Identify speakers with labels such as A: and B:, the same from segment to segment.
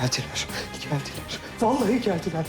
A: Geldiler, geldiler. Vallahi geldiler.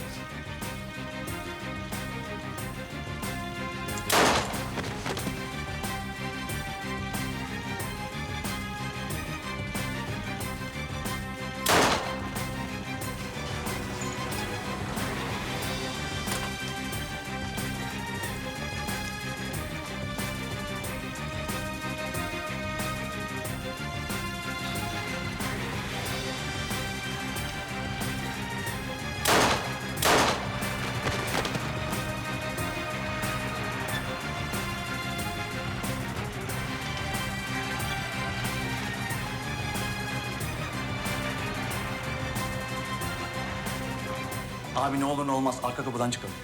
B: Abi ne olur ne olmaz arka kapıdan çıkalım.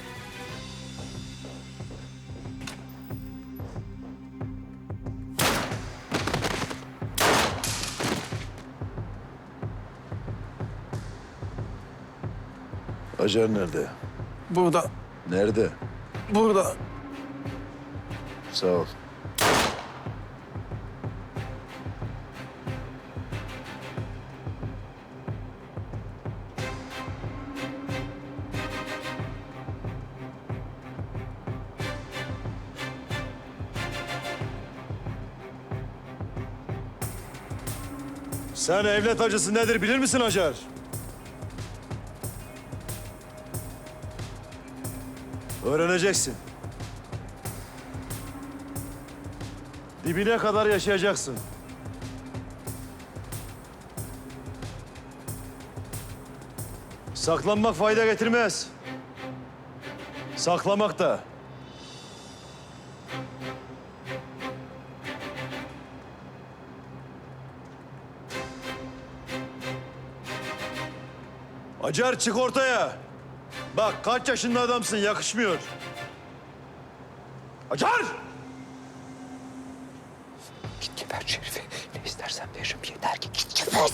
C: Acar nerede?
A: Burada,
C: Nerede?
A: burada.
C: Sağ ol. Sen evlat acısı nedir bilir misin Acar? Öğreneceksin. Dibine kadar yaşayacaksın. Saklanmak fayda getirmez. Saklamak da. Acar çık ortaya. Bak kaç yaşında adamsın yakışmıyor. Acar!
A: Git geber Şerife. Ne istersen veririm. Yeter ki git geber.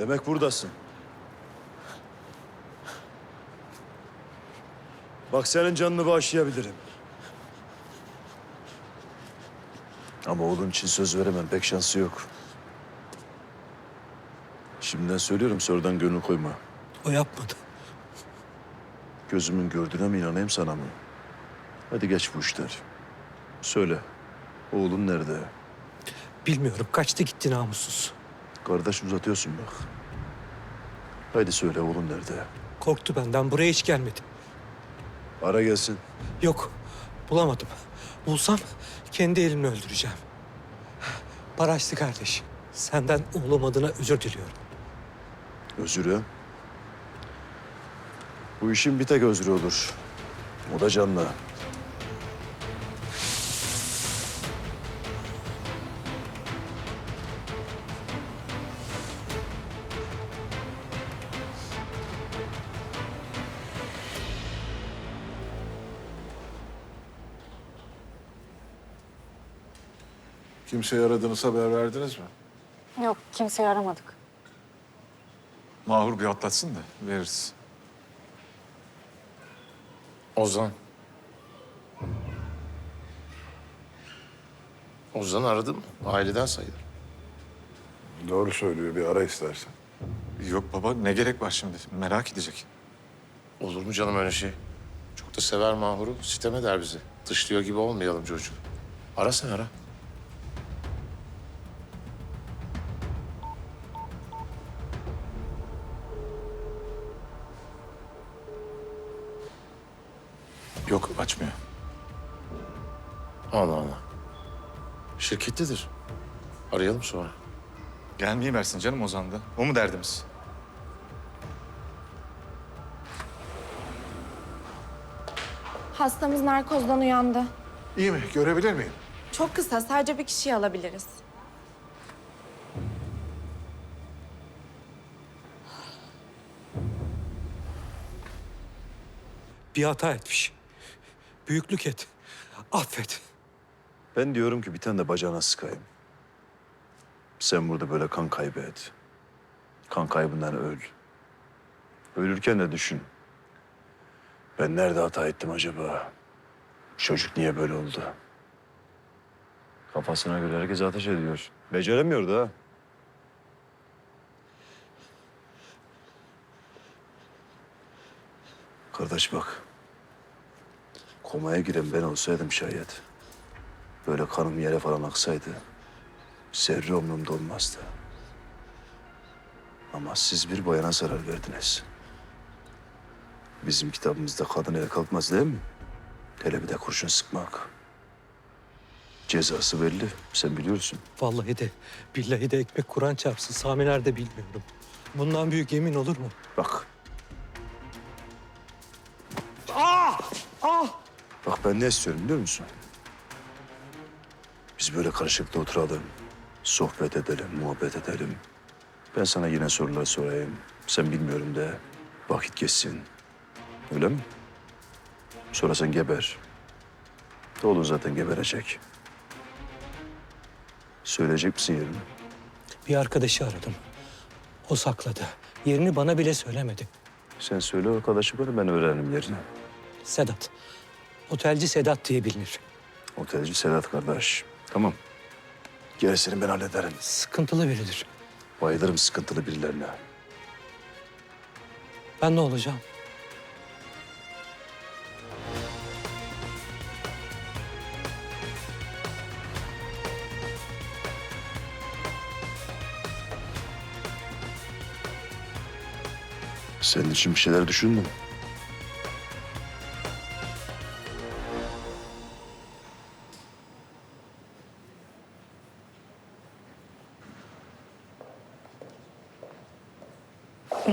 C: Demek buradasın. Bak senin canını bağışlayabilirim. Ama oğlun için söz veremem. Pek şansı yok. Şimdiden söylüyorum sonradan gönül koyma.
A: O yapmadı.
C: Gözümün gördüğüne mi inanayım sana mı? Hadi geç bu işler. Söyle. Oğlun nerede?
A: Bilmiyorum. Kaçtı gitti namussuz.
C: Kardeş uzatıyorsun bak. Haydi söyle oğlun nerede?
A: Korktu benden. Buraya hiç gelmedi.
C: Ara gelsin.
A: Yok. Bulamadım. Bulsam kendi elimle öldüreceğim. Paraşlı kardeş. Senden oğlum adına özür diliyorum.
C: Özürü. Bu işin bir tek özrü olur. O da canla.
D: Kimseyi aradığınız haber verdiniz mi?
E: Yok, kimseyi aramadık.
D: Mahur bir atlatsın da veririz.
F: Ozan. Ozan aradım. Aileden sayılır.
G: Doğru söylüyor. Bir ara istersen.
D: Yok baba ne gerek var şimdi? Merak edecek.
F: Olur mu canım öyle şey? Çok da sever Mahur'u. Sitem eder bizi. Dışlıyor gibi olmayalım çocuğu. Ara sen ara.
D: Yok açmıyor.
F: Allah Allah. Şirkettedir. Arayalım sonra.
D: Gelmeyi versin canım Ozan'da. O mu derdimiz?
E: Hastamız narkozdan uyandı.
G: İyi mi? Görebilir miyim?
E: Çok kısa, sadece bir kişiyi alabiliriz.
A: Bir hata etmiş. Büyüklük et. Affet.
C: Ben diyorum ki bir tane de bacağına sıkayım. Sen burada böyle kan kaybı et. Kan kaybından öl. Ölürken de düşün. Ben nerede hata ettim acaba? Çocuk niye böyle oldu? Kafasına göre herkes ateş ediyor. Beceremiyor da. Kardeş bak. Komaya giren ben olsaydım şayet. Böyle kanım yere falan aksaydı. Zerre umurumda olmazdı. Ama siz bir bayana zarar verdiniz. Bizim kitabımızda kadın el kalkmaz değil mi? Hele bir de kurşun sıkmak. Cezası belli. Sen biliyorsun.
A: Vallahi de billahi de ekmek Kur'an çarpsın. Sami nerede bilmiyorum. Bundan büyük yemin olur mu?
C: Bak. Bak ben ne istiyorum biliyor musun? Biz böyle karışıkta oturalım. Sohbet edelim, muhabbet edelim. Ben sana yine sorular sorayım. Sen bilmiyorum de vakit geçsin. Öyle mi? Sonra sen geber. Oğlun zaten geberecek. Söyleyecek misin yerini?
A: Bir arkadaşı aradım. O sakladı. Yerini bana bile söylemedi.
C: Sen söyle arkadaşı bana ben öğrenirim yerini.
A: Sedat. Otelci Sedat diye bilinir.
C: Otelci Sedat kardeş. Tamam. Gerisini ben hallederim.
A: Sıkıntılı biridir.
C: Bayılırım sıkıntılı birilerine.
A: Ben ne olacağım?
C: Senin için bir şeyler düşündüm.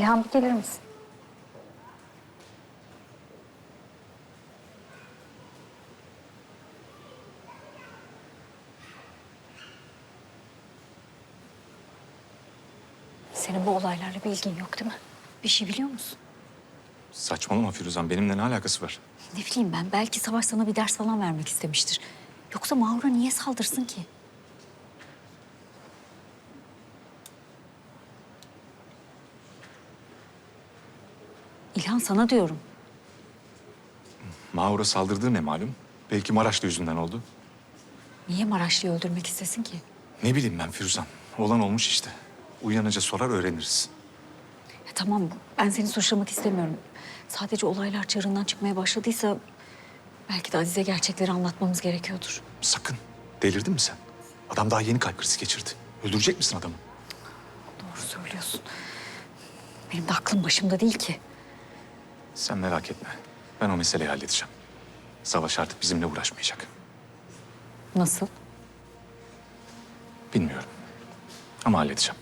E: Bir gelir misin?
H: Senin bu olaylarla bir ilgin yok değil mi? Bir şey biliyor musun?
B: Saçmalama Firuzan. Benimle ne alakası var?
H: Ne bileyim ben belki Savaş sana bir ders falan vermek istemiştir. Yoksa Mahur'a niye saldırsın ki? İlhan sana diyorum.
B: Mahur'a saldırdığı ne malum? Belki Maraşlı yüzünden oldu.
H: Niye Maraşlı'yı öldürmek istesin ki?
B: Ne bileyim ben Firuzan. Olan olmuş işte. Uyanınca sorar öğreniriz.
H: Ya tamam ben seni suçlamak istemiyorum. Sadece olaylar çığırından çıkmaya başladıysa... ...belki de Azize gerçekleri anlatmamız gerekiyordur.
B: Sakın. Delirdin mi sen? Adam daha yeni kalp krizi geçirdi. Öldürecek misin adamı?
H: Doğru söylüyorsun. Benim de aklım başımda değil ki.
B: Sen merak etme. Ben o meseleyi halledeceğim. Savaş artık bizimle uğraşmayacak.
H: Nasıl?
B: Bilmiyorum. Ama halledeceğim.